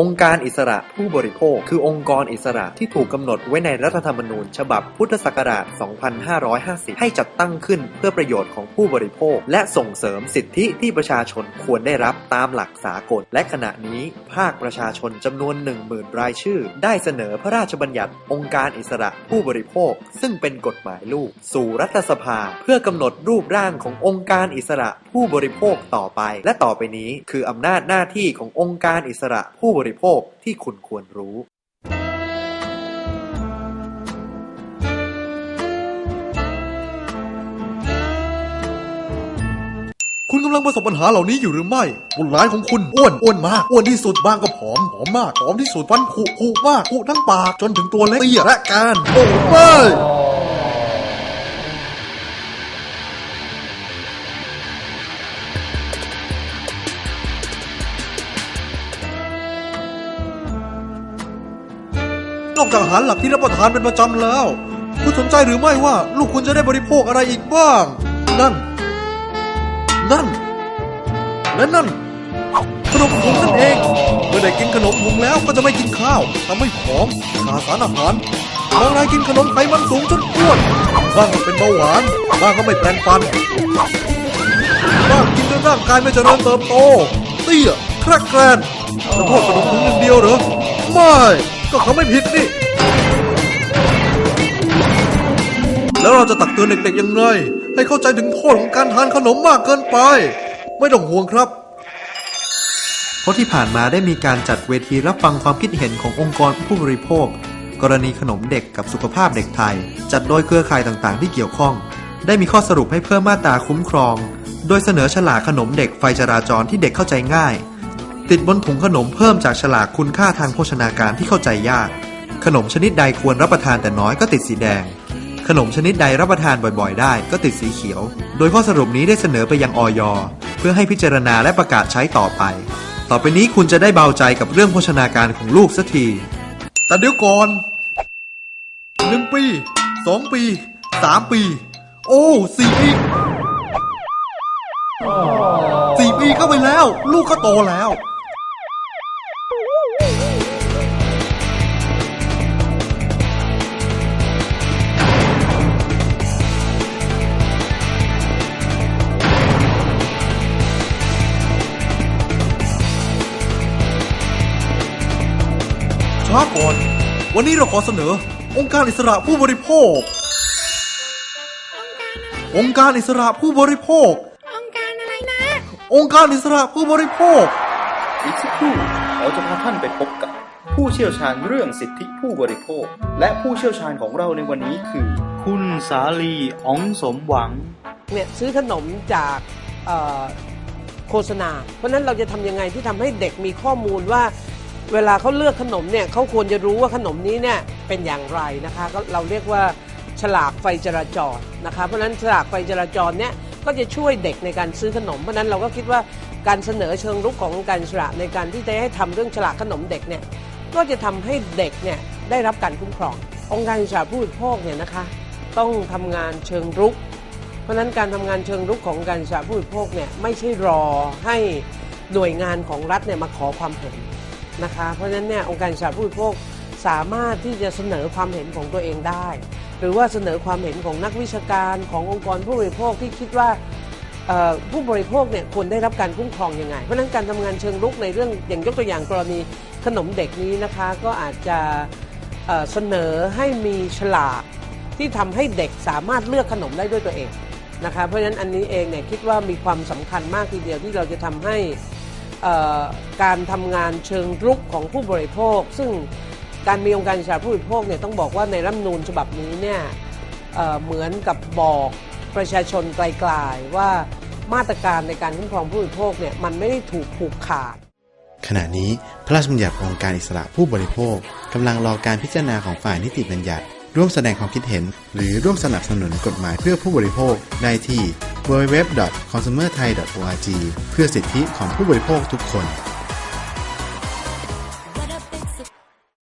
องค์การอิสระผู้บริโภค คือองค์กรอิสระที่ถูกกำหนดไว้ในรัฐธรรมนูญ ฉบับพุทธศักราช 2550 ให้จัดตั้งขึ้นเพื่อประโยชน์ของผู้บริโภค และส่งเสริมสิทธิที่ประชาชนควรได้รับตามหลักสากล และขณะนี้ ภาคประชาชนจำนวน 10,000 รายชื่อ ได้เสนอพระราชบัญญัติ องค์การอิสระผู้บริโภค ซึ่งเป็นกฎหมายลูก สู่รัฐสภา เพื่อกำหนดรูปร่างขององค์การอิสระผู้บริโภคต่อไป และต่อไปนี้ คืออำนาจหน้าที่ขององค์การอิสระผู้บริโภคที่คุณควรรู้คุณกำลังประสบปัญหาเหล่านี้อยู่หรือไม่บุตรหลานของคุณอ้วนอ้วนมาก อ้วนที่สุดบางก็ผอมผอมมากผอมที่สุดฟันผุผุมากผุทั้งปากจนถึงตัวเล็กเตี้ยและการโอ้ไนอกจากอาหารหลักที่รับประทานเป็นประจำแล้ว คุณสนใจหรือไม่ว่าลูกคุณจะได้บริโภคอะไรอีกบ้าง นั่น นั่น และนั่น ขนมผงนั่นเอง เมื่อได้กินขนมผงแล้วก็จะไม่กินข้าวทำให้ผอมขาดสารอาหารบางรายกินขนมไขมันสูงจนอ้วนบ้างก็เป็นเบาหวานบ้างก็ไม่แปลงฟันบ้างกินจนร่างกายไม่เจริญเติบโตเตี้ยแครกแกรนจะโทษขนมผงอย่างเดียวเหรอ ไม่ ก็เขาไม่ผิดนี่ แล้วเราจะตักเตือนเด็กๆยังไง ให้เข้าใจถึงโทษของการทานขนมมากเกินไป ไม่ต้องห่วงครับ เพราะที่ผ่านมาได้มีการจัดเวทีรับฟังความคิดเห็นขององค์กรผู้บริโภค กรณีขนมเด็กกับสุขภาพเด็กไทย จัดโดยเครือข่ายต่างๆ ที่เกี่ยวข้อง ได้มีข้อสรุปให้เพิ่มมาตราคุ้มครอง โดยเสนอฉลากขนมเด็กไฟจราจรที่เด็กเข้าใจง่าย ติดบนถุงขนมเพิ่มจากฉลากคุณค่าทางโภชนาการที่เข้าใจยาก ขนมชนิดใดควรรับประทานแต่น้อยก็ติดสีแดง ขนมชนิดใดรับประทานบ่อยๆ ได้ก็ติดสีเขียว โดยข้อสรุปนี้ได้เสนอไปยังออยเพื่อให้พิจารณาและประกาศใช้ต่อไป ต่อไปนี้คุณจะได้เบาใจกับเรื่องโภชนาการของลูกสักทีแต่เดี๋ยวก่อนหนึ่งปีสองปีสามปี โอ้สี่ปีสี่ปีเข้าไปแล้ว ลูกก็โตแล้วาก่อน วันนี้เราขอเสนอ องค์การอิสระผู้บริโภค องค์การอิสระผู้บริโภค องค์การอะไรนะ องค์การอิสระผู้บริโภค อีกสักครู่เราจะพาท่านไปพบกับ ผู้เชี่ยวชาญเรื่องสิทธิผู้บริโภค และผู้เชี่ยวชาญของเราในวันนี้คือ คุณสาลีอ๋องสมหวัง เนี่ยซื้อขนมจากเอ่อโฆษณา เพราะฉะนั้นเราจะทำยังไงที่ทำให้เด็กมีข้อมูลว่า เวลาเขาเลือกขนมเนี่ยเขาควรจะรู้ว่าขนมนี้เนี่ยเป็นอย่างไรนะคะก็เราเรียกว่าฉลากไฟจราจรนะคะ เพราะฉะนั้นฉลากไฟจราจรเนี่ยก็จะช่วยเด็กในการซื้อขนม เพราะนั้นเราก็คิดว่าการเสนอเชิงรุกของการฉลากในการที่จะให้ทำเรื่องฉลากขนมเด็กเนี่ยก็จะทำให้เด็กเนี่ยได้รับการคุ้มครอง องค์การศึกษาผู้บริโภคเนี่ยนะคะ ต้องทำงานเชิงรุก เพราะฉะนั้นการทำงานเชิงรุกของการศึกษาผู้บริโภคเนี่ยไม่ใช่รอให้หน่วยงานของรัฐเนี่ยมาขอความเห็น นะคะ เพราะฉะนั้นเนี่ยองค์การศึกษาผู้บริโภคสามารถที่จะเสนอความเห็นของตัวเองได้ หรือว่าเสนอความเห็นของนักวิชาการขององค์กรผู้บริโภคที่คิดว่าผู้บริโภคเนี่ยควรได้รับการคุ้มครองยังไง เพราะนั้นการทำงานเชิงรุกในเรื่องอย่างยกตัวอย่างกรณีขนมเด็กนี้นะคะ ก็อาจจะเเสนอให้มีฉลากที่ทำให้เด็กสามารถเลือกขนมได้ด้วยตัวเองนะคะเพราะฉะนั้นอันนี้เองเนี่ยคิดว่ามีความสำคัญมากทีเดียวที่เราจะทำให้ การทำงานเชิงรุกของผู้บริโภค ซึ่งการมีองค์การศึกษาผู้บริโภคเนี่ยต้องบอกว่าในรัฐมนูญฉบับนี้เนี่ยเเหมือนกับบอกประชาชนไกลๆว่ามาตรการในการคุ้มครองผู้บริโภคเนี่ยมันไม่ได้ถูกผูกขาด ขณะนี้พระราชบัญญัติองค์การอิสระผู้บริโภคกำลังรอการพิจารณาของฝ่ายนิติบัญญัติ ร่วมแสดงความคิดเห็น หรือร่วมสนับสนุนกฎหมายเพื่อผู้บริโภคได้ที่ www.consumerthai.org เพื่อสิทธิของผู้บริโภคทุกคน